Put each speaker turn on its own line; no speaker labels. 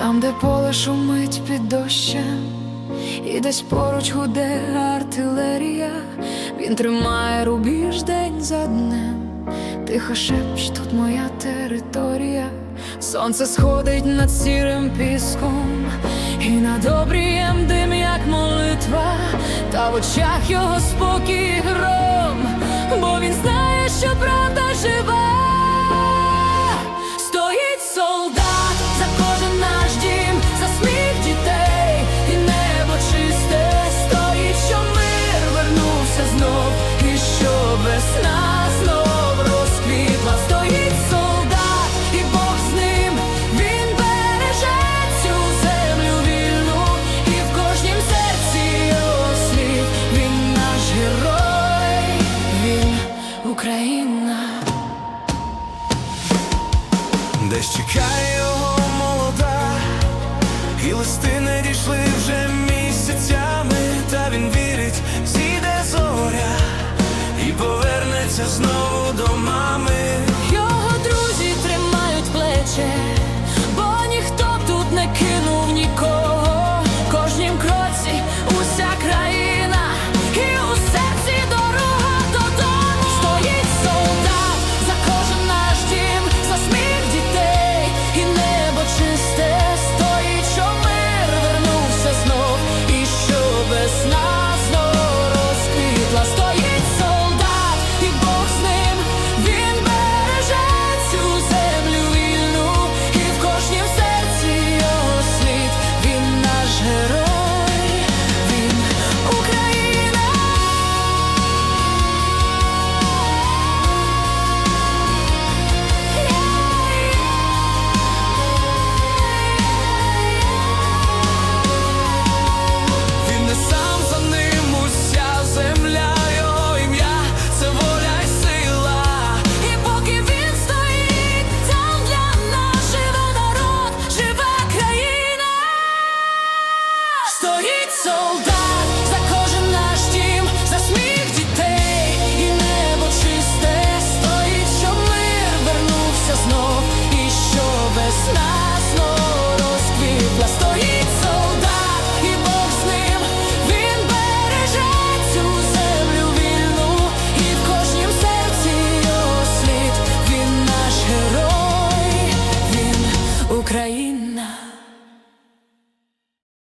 там, де поле шумить під дощем, і десь поруч гуде артилерія, він тримає рубіж день за днем. Тихо шепч, тут моя територія, сонце сходить над сірим піском, і над обрієм дим, як молитва, та в очах його спокій гром, бо він знає, що правда жива. Україна.
Десь чекає його молода, і листи